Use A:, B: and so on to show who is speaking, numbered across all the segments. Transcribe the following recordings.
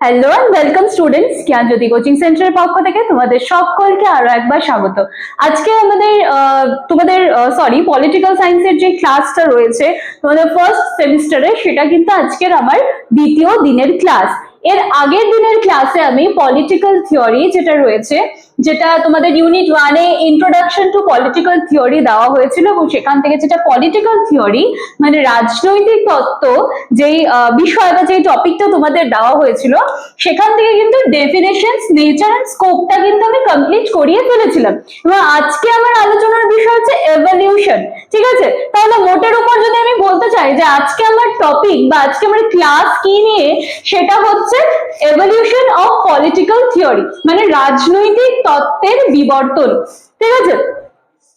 A: Hello welcome students Gyanjyoti coaching সেন্টারের পক্ষ থেকে তোমাদের সকলকে আরও একবার স্বাগত। আজকে আমাদের তোমাদের সরি পলিটিক্যাল সায়েন্সের যে ক্লাসটা রয়েছে, তোমাদের ফার্স্ট সেমিস্টারে সেটা কিন্তু আজকের আমার দ্বিতীয় দিনের ক্লাস এর আগের দিনের ক্লাসে আমি পলিটিক্যাল থিওরি যেটা রয়েছে যেটা তোমাদের ইউনিট ওয়ানে ইন্ট্রোডাকশন টু পলিটিক্যাল থিওরি দেওয়া হয়েছিল এবং সেখান থেকে যেটা পলিটিক্যাল থিওরি মানে রাজনৈতিক তত্ত্ব যেই বিষয় বা যেই টপিকটা তোমাদের দেওয়া হয়েছিল, সেখান থেকে কিন্তু ডেফিনেশন নেচার এন্ড স্কোপটা কিন্তু আমি কমপ্লিট করিয়ে ফেলেছিলাম। এবং আজকে আমার আলোচনার বিষয় হচ্ছে এভলিউশন ঠিক আছে? তাহলে মোটের উপর যদি আমি বলতে চাই যে আজকে আমার টপিক বা আজকে আমার ক্লাস কি নিয়ে, সেটা হচ্ছে এভলিউশন অফ পলিটিক্যাল থিওরি মানে রাজনৈতিক তত্ত্বের বিবর্তন। ঠিক আছে?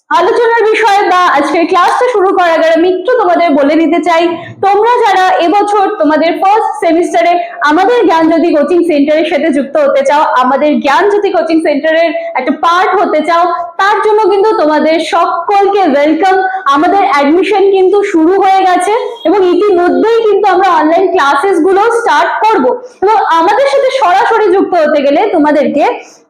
A: আলোচনার বিষয় বা আজকের ক্লাসটা শুরু করার আগে আমি একটু তোমাদের বলে দিতে চাই, তোমরা যারা এবছর তোমাদের ফার্স্ট সেমিস্টারে আমাদের জ্ঞান জ্ঞানজ্যোতি কোচিং সেন্টারের সাথে যুক্ত হতে চাও, আমাদের জ্ঞান জ্ঞানজ্যোতি কোচিং সেন্টারের একটা পার্ট হতে চাও, তার জন্য কিন্তু তোমাদের সকলকে ওয়েলকাম আমাদের অ্যাডমিশন কিন্তু শুরু হয়ে গেছে এবং ইতিমধ্যেই কিন্তু আমরা অনলাইন ক্লাসেসগুলো স্টার্ট করব। এবং আমাদের সাথে সরাসরি যুক্ত হতে গেলে তোমাদেরকে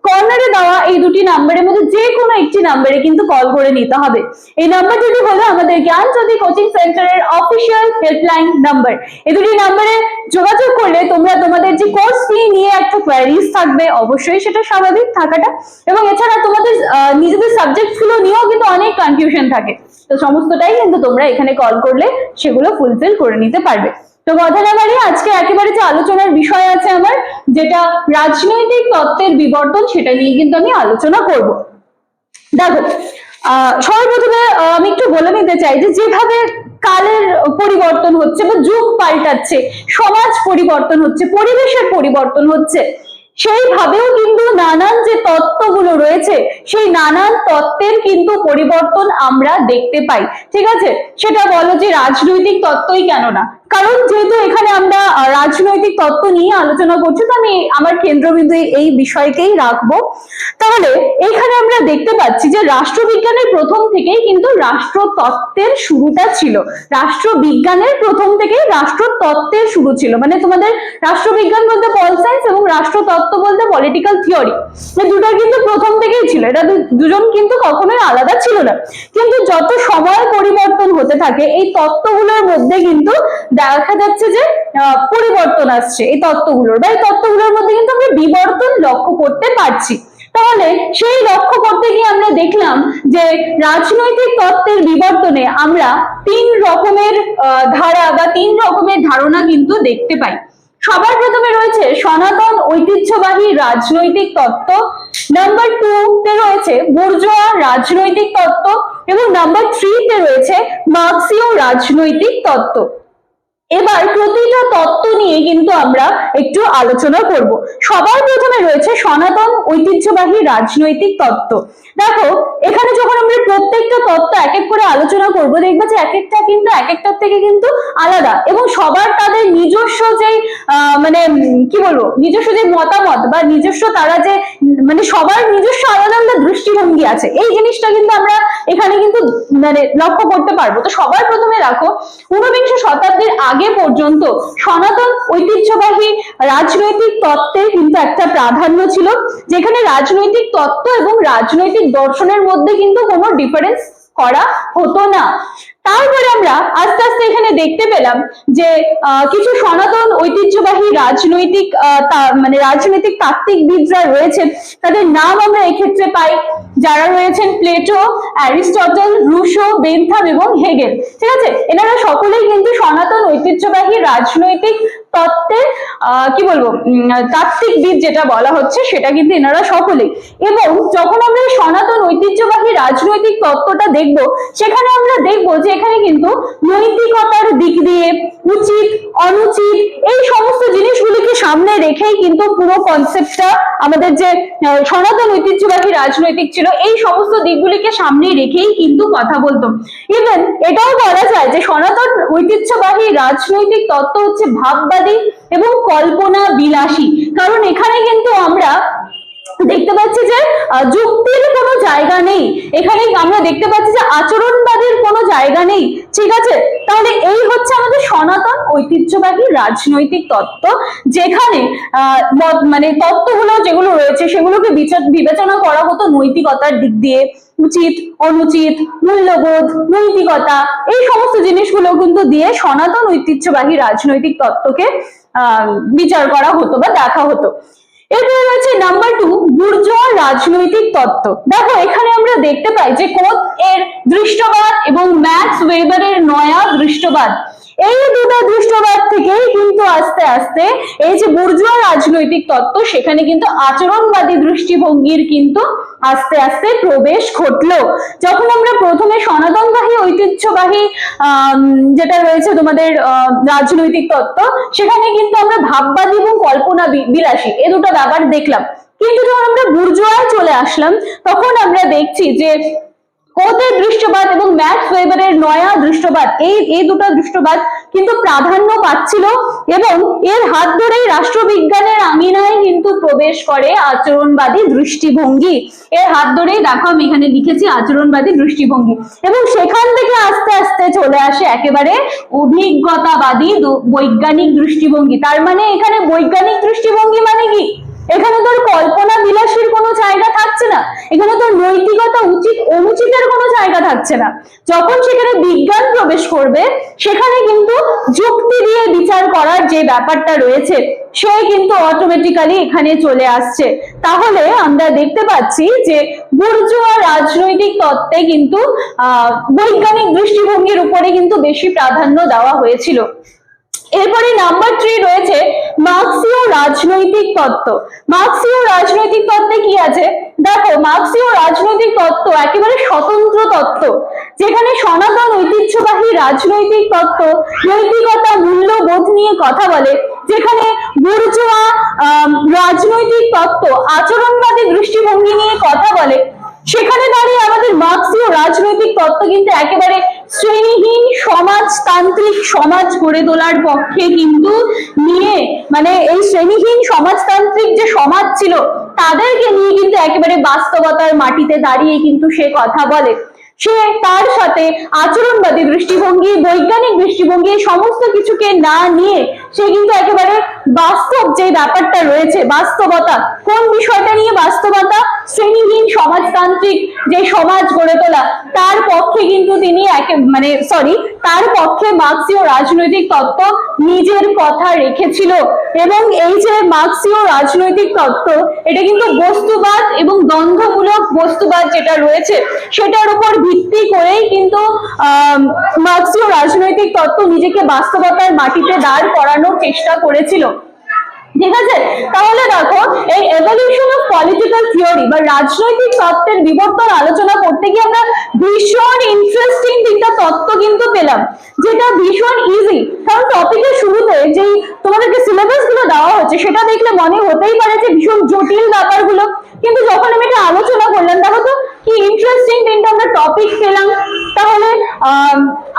A: কর্নারে দেওয়া এই দুটি নাম্বারের মধ্যে যে কোনো একটি নাম্বারে কিন্তু কল করে নিতে হবে। এই নাম্বার যদি হলো আমাদের জ্ঞান জ্যোতি কোচিং সেন্টারের অফিসিয়াল হেল্পলাইন নাম্বার এই দুটি নাম্বারে যোগাযোগ করলে তোমরা তোমাদের যে কোর্স ফি নিয়ে একটা কোয়ারিজ থাকবে, অবশ্যই সেটা স্বাভাবিক থাকাটা। এবং এছাড়া তোমাদের নিজেদের সাবজেক্টগুলো নিয়েও কিন্তু অনেক কনফিউশন থাকে। তো সমস্তটাই কিন্তু তোমরা এখানে কল করলে সেগুলো ফুলফিল করে নিতে পারবে। তো কথা না বাড়িয়ে আজকে একেবারে যে আলোচনার বিষয় আছে আমার, যেটা রাজনৈতিক তত্ত্বের বিবর্তন, সেটা নিয়ে কিন্তু আমি আলোচনা করব। দেখো, আহ, সর্বপ্রথমে আমি একটু বলে নিতে চাই যে যেভাবে কালের পরিবর্তন হচ্ছে বা যুগ পাল্টাচ্ছে, সমাজ পরিবর্তন হচ্ছে, পরিবেশের পরিবর্তন হচ্ছে। সেইভাবেও কিন্তু নানান যে তত্ত্বগুলো রয়েছে, সেই নানান তত্ত্বের কিন্তু পরিবর্তন আমরা দেখতে পাই। ঠিক আছে? সেটা বলো যে রাজনৈতিক তত্ত্বই কেন না কারণ যেহেতু এখানে আমরা রাজনৈতিক তত্ত্ব নিয়ে আলোচনা করছি, তো আমি আমার কেন্দ্রবিন্দু এই বিষয়কেই রাখব। তাহলে এখানে আমরা দেখতে পাচ্ছি যে রাষ্ট্রবিজ্ঞানের প্রথম থেকেই কিন্তু রাষ্ট্রতত্ত্বের শুরুটা ছিল। রাষ্ট্রবিজ্ঞানের প্রথম থেকেই রাষ্ট্রতত্ত্বের শুরু ছিল। মানে তোমাদের রাষ্ট্রবিজ্ঞান বলতে পল সায়েন্স এবং রাষ্ট্রতত্ত্ব বলতে পলিটিক্যাল থিওরি। দুটোর কিন্তু প্রথম থেকেই ছিল। এটা দুজন কিন্তু কখনোই আলাদা ছিল না। কিন্তু যত সময় পরিবর্তন হতে থাকে, এই তত্ত্বগুলোর মধ্যে কিন্তু দেখা যাচ্ছে যে পরিবর্তন আসছে এই তত্ত্বগুলোর। বা এই তত্ত্বগুলোর মধ্যে কিন্তু আমরা বিবর্তন লক্ষ্য করতে পারছি। তাহলে সেই লক্ষ্য করতে গিয়ে আমরা দেখলাম যে, রাজনৈতিক তত্ত্বের বিবর্তনে আমরা তিন রকমের ধারা বা তিন রকমের ধারণা কিন্তু দেখতে পাই। সবার প্রথমে রয়েছে সনাতন ঐতিহ্যবাহী রাজনৈতিক তত্ত্ব। নাম্বার টু তে রয়েছে বুর্জোয়া রাজনৈতিক তত্ত্ব। এবং নাম্বার থ্রি তে রয়েছে মার্ক্সীয় রাজনৈতিক তত্ত্ব। এবার প্রতিটা তত্ত্ব নিয়ে কিন্তু আমরা একটু আলোচনা করব। সবার প্রথমে রয়েছে সনাতন ঐতিহ্যবাহী রাজনৈতিক তত্ত্ব। দেখো, এখানে যখন আমরা প্রত্যেকটা তত্ত্ব এক এক করে আলোচনা করব, দেখব যে এক একটা কিন্তু এক একটার থেকে কিন্তু আলাদা এবং সবার তাদের নিজস্ব যে মানে কি বলব, নিজস্ব যে মতামত বা নিজস্ব তারা যে মানে সবার নিজস্ব আলাদা আলাদা দৃষ্টিভঙ্গি আছে, এই জিনিসটা কিন্তু আমরা এখানে কিন্তু মানে লক্ষ্য করতে পারব। তো সবার প্রথমে রাখো ঊনবিংশ শতাব্দীর আগে পর্যন্ত সনাতন ঐতিহ্যবাহী রাজনৈতিক তত্ত্বের কিন্তু একটা প্রাধান্য ছিল, যেখানে রাজনৈতিক তত্ত্ব এবং রাজনৈতিক দর্শনের মধ্যে কিন্তু কোনো ডিফারেন্স করা হতো না। তারপরে আমরা আস্তে আস্তে এখানে দেখতে পেলাম যে কিছু সনাতন ঐতিহ্যবাহী রাজনৈতিক মানে রাজনৈতিক তাত্ত্বিকবিদরা রয়েছেন তাদের নাম আমরা এক্ষেত্রে পাই যারা রয়েছেন প্লেটো অ্যারিস্টটল রুশো বেনথাম এবং হেগেল। ঠিক আছে? এনারা সকলেই কিন্তু সনাতন ঐতিহ্যবাহী রাজনৈতিক তত্ত্বের কি বলব উম, তাত্ত্বিকবিদ যেটা বলা হচ্ছে সেটা কিন্তু এনারা সকলেই। এবং যখন আমরা সনাতন ঐতিহ্যবাহী রাজনৈতিক তত্ত্বটা দেখব সেখানে আমরা দেখব যে এখানে কিন্তু নৈতিকতার দিক দিয়ে উচিত, অনুচিত, এই সমস্ত জিনিসগুলিকে সামনে রেখেই কিন্তু পুরো কনসেপ্টটা আমাদের যে সনাতন ঐতিহ্যবাহী রাজনৈতিক ছিল, এই সমস্ত দিকগুলিকে সামনে রেখেই কিন্তু কথা বলতো। ইভেন এটাও বলা যায় যে সনাতন ঐতিহ্যবাহী রাজনৈতিক তত্ত্ব হচ্ছে ভাববাদী এবং কল্পনা বিলাসী কারণ এখানে কিন্তু আমরা দেখতে পাচ্ছি যে যুক্তির কোনো জায়গা নেই। এখানে আমরা দেখতে পাচ্ছি যে আচরণবাদীর কোনো জায়গা নেই। ঠিক আছে? তাহলে এই হচ্ছে আমাদের সনাতন ঐতিহ্যবাহী রাজনৈতিক তত্ত্ব যেখানে আহ, মানে তত্ত্বগুলো যেগুলো রয়েছে সেগুলোকে বিচার- বিবেচনা করা হতো নৈতিকতার দিক দিয়ে। উচিত অনুচিত মূল্যবোধ নৈতিকতা এই সমস্ত জিনিসগুলো কিন্তু দিয়ে সনাতন ঐতিহ্যবাহী রাজনৈতিক তত্ত্বকে বিচার করা হতো বা দেখা হতো। এরপরে রয়েছে নাম্বার টু বুর্জোয়া রাজনৈতিক তত্ত্ব। দেখো, এখানে আমরা দেখতে পাই যে কোত এর দৃষ্টবাদ এবং ম্যাক্স নয়া দৃষ্টবাদ। এই দুটো দৃষ্টবাদ থেকেই কিন্তু আস্তে আস্তে এই যে বুর্জোয়া রাজনৈতিক তত্ত্ব, সেখানে কিন্তু আচরণবাদী দৃষ্টিভঙ্গির কিন্তু আস্তে আস্তে প্রবেশ ঘটলো। যখন আমরা প্রথমে সনাতনবাহী ঐতিহ্যবাহী যেটা রয়েছে তোমাদের রাজনৈতিক তত্ত্ব, সেখানে কিন্তু আমরা ভাববাদী এবং কল্পনা বিলাসী, এ দুটো ব্যাপার দেখলাম। কিন্তু যখন আমরা বুর্জোয়ায় চলে আসলাম, তখন আমরা দেখছি যে কোতের দৃশ্যবাদ এবং ম্যাক্স ওয়েবারের নয়া দৃশ্যবাদ? এই এই দুটো দৃশ্যবাদ কিন্তু প্রাধান্য পাচ্ছিল এবং এর হাত ধরেই রাষ্ট্রবিজ্ঞানের আঙিনায় কিন্তু প্রবেশ করে আচরণবাদী দৃষ্টিভঙ্গি। এর হাত ধরেই দেখো আমি এখানে লিখেছি আচরণবাদী দৃষ্টিভঙ্গি। এবং সেখান থেকে আস্তে আস্তে চলে আসে একেবারে অভিজ্ঞতাবাদী বৈজ্ঞানিক দৃষ্টিভঙ্গি। তার মানে এখানে বৈজ্ঞানিক দৃষ্টিভঙ্গি মানে কি? এখানে তোর কল্পনা বিলাসীর কোনো জায়গা থাকছে না। এখানে তোর নৈতিকতা উচিত, অনুচিতের কোনো জায়গা থাকছে না। যখন সেখানে বিজ্ঞান প্রবেশ করবে, সেখানে কিন্তু যুক্তি দিয়ে বিচার করার যে ব্যাপারটা রয়েছে, সে কিন্তু অটোমেটিক্যালি এখানে চলে আসছে। তাহলে আমরা দেখতে পাচ্ছি যে বুর্জোয়া রাজনৈতিক তত্ত্বে কিন্তু, আহ, বৈজ্ঞানিক দৃষ্টিভঙ্গির উপরে কিন্তু বেশি প্রাধান্য দেওয়া হয়েছিল। এরপরে নাম্বার থ্রি রয়েছে মার্ক্সীয় রাজনৈতিক তত্ত্ব। মার্ক্সীয় রাজনৈতিক তত্ত্বে কি আছে? দেখো মার্ক্সীয় রাজনৈতিক তত্ত্ব একেবারে স্বতন্ত্র তত্ত্ব, যেখানে সনাতন ঐতিহ্যবাহী রাজনৈতিক তত্ত্ব, নৈতিকতা, মূল্যবোধ নিয়ে কথা বলে, যেখানে বুর্জোয়া রাজনৈতিক তত্ত্ব, আচরণবাদী দৃষ্টিভঙ্গি নিয়ে কথা বলে সেখানে দাঁড়িয়ে আমাদের মার্ক্সীয় রাজনৈতিক তত্ত্ব কিন্তু একেবারে শ্রেণীহীন, সমাজতান্ত্রিক, সমাজ গড়ে তোলার পক্ষে কিন্তু নিয়ে মানে এই শ্রেণীহীন, সমাজতান্ত্রিক যে সমাজ ছিল, তাদেরকে নিয়ে কিন্তু একেবারে বাস্তবতার মাটিতে দাঁড়িয়ে কিন্তু সে কথা বলে। সে তার সাথে আচরণবাদী দৃষ্টিভঙ্গি, বৈজ্ঞানিক দৃষ্টিভঙ্গি সমস্ত কিছুকে না নিয়ে সে কিন্তু একেবারে বাস্তব যে ব্যাপারটা রয়েছে, বাস্তবতা, কোন বিষয়টা নিয়ে বাস্তবতা শ্রেণীহীন সমাজতান্ত্রিক যে সমাজ গড়ে তোলা, তার পক্ষে কিন্তু তিনি মানে সরি তার পক্ষে মার্ক্সীয় রাজনৈতিক তত্ত্ব নিজের কথা রেখেছিল। এবং এই যে মার্ক্সীয় রাজনৈতিক তত্ত্ব, এটা কিন্তু বস্তুবাদ এবং দ্বন্দ্বমূলক বস্তুবাদ যেটা রয়েছে, সেটার উপর ভিত্তি করেই কিন্তু আহ মার্ক্সীয় রাজনৈতিক তত্ত্ব নিজেকে বাস্তবতার মাটিতে দাঁড় করানোর চেষ্টা করেছিল। ঠিক আছে? তাহলে দেখো, এই এভলিউশন অফ পলিটিক্যাল থিওরি বা রাজনৈতিক তত্ত্বের বিবর্তন আলোচনা করতে গিয়ে আমরা ভীষণ ইন্টারেস্টিং তিনটা তত্ত্ব কিন্তু পেলাম, যেটা ভীষণ ইজি কারণ টপিকের শুরুতে যেই তোমাদেরকে সিলেবাসগুলো দেওয়া হচ্ছে, সেটা দেখলে মনে হতেই পারে যে ভীষণ জটিল ব্যাপারগুলো। কিন্তু যখন আমি এটা আলোচনা করলাম, দেখো তো কি ইন্টারেস্টিং তিনটা আমরা টপিক পেলাম। তাহলে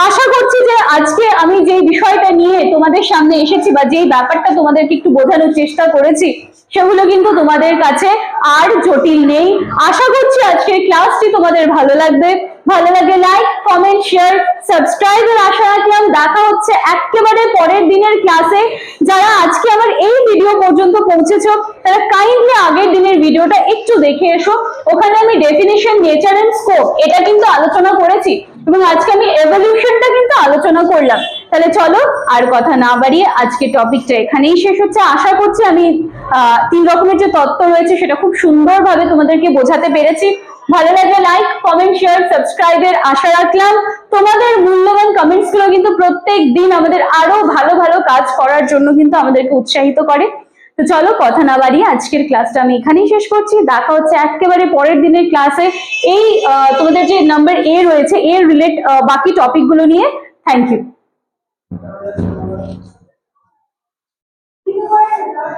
A: আশা করছি আজকে আমি যে বিষয়টা নিয়ে তোমাদের সামনে এসেছি বা যেই ব্যাপারটা তোমাদেরকে একটু বোঝানোর চেষ্টা করেছি, সেগুলো কিন্তু তোমাদের কাছে আর জটিল নেই। আশা করছি আজকের ক্লাসটি তোমাদের ভালো লাগবে। ভালো লাগে লাইক কমেন্ট শেয়ার সাবস্ক্রাইবের আশা রাখলাম। দেখা হচ্ছে একেবারে পরের দিনের ক্লাসে যারা আজকে আমার এই ভিডিও পর্যন্ত পৌঁছেছো, তারা কাইন্ডলি আগের দিনের ভিডিওটা একটু দেখে এসো। ওখানে আমি ডেফিনিশন নেচার এন্ড স্কোপ এটা কিন্তু আলোচনা করেছি। এবং আজকে আমি এভলিউশনটা কিন্তু আলোচনা করলাম। তাহলে চলো আর কথা না বাড়িয়ে আজকে টপিকটা এখানেই শেষ হচ্ছে। আশা করছি আমি তিন রকমের যে তত্ত্ব রয়েছে সেটা খুব সুন্দরভাবে তোমাদেরকে বোঝাতে পেরেছি। ভালো লাগলে লাইক কমেন্ট শেয়ার সাবস্ক্রাইবের আশা রাখলাম। তোমাদের মূল্যবান কমেন্টসগুলো কিন্তু প্রত্যেক দিন আমাদের আরও ভালো ভালো কাজ করার জন্য কিন্তু আমাদেরকে উৎসাহিত করে। তো চলো কথা না বাড়িয়ে আজকের ক্লাসটা আমি এখানেই শেষ করছি। দেখা হচ্ছে একেবারে পরের দিনের ক্লাসে এই তোমাদের যে নাম্বার এ রয়েছে এর রিলেট বাকি টপিকগুলো নিয়ে থ্যাংক ইউ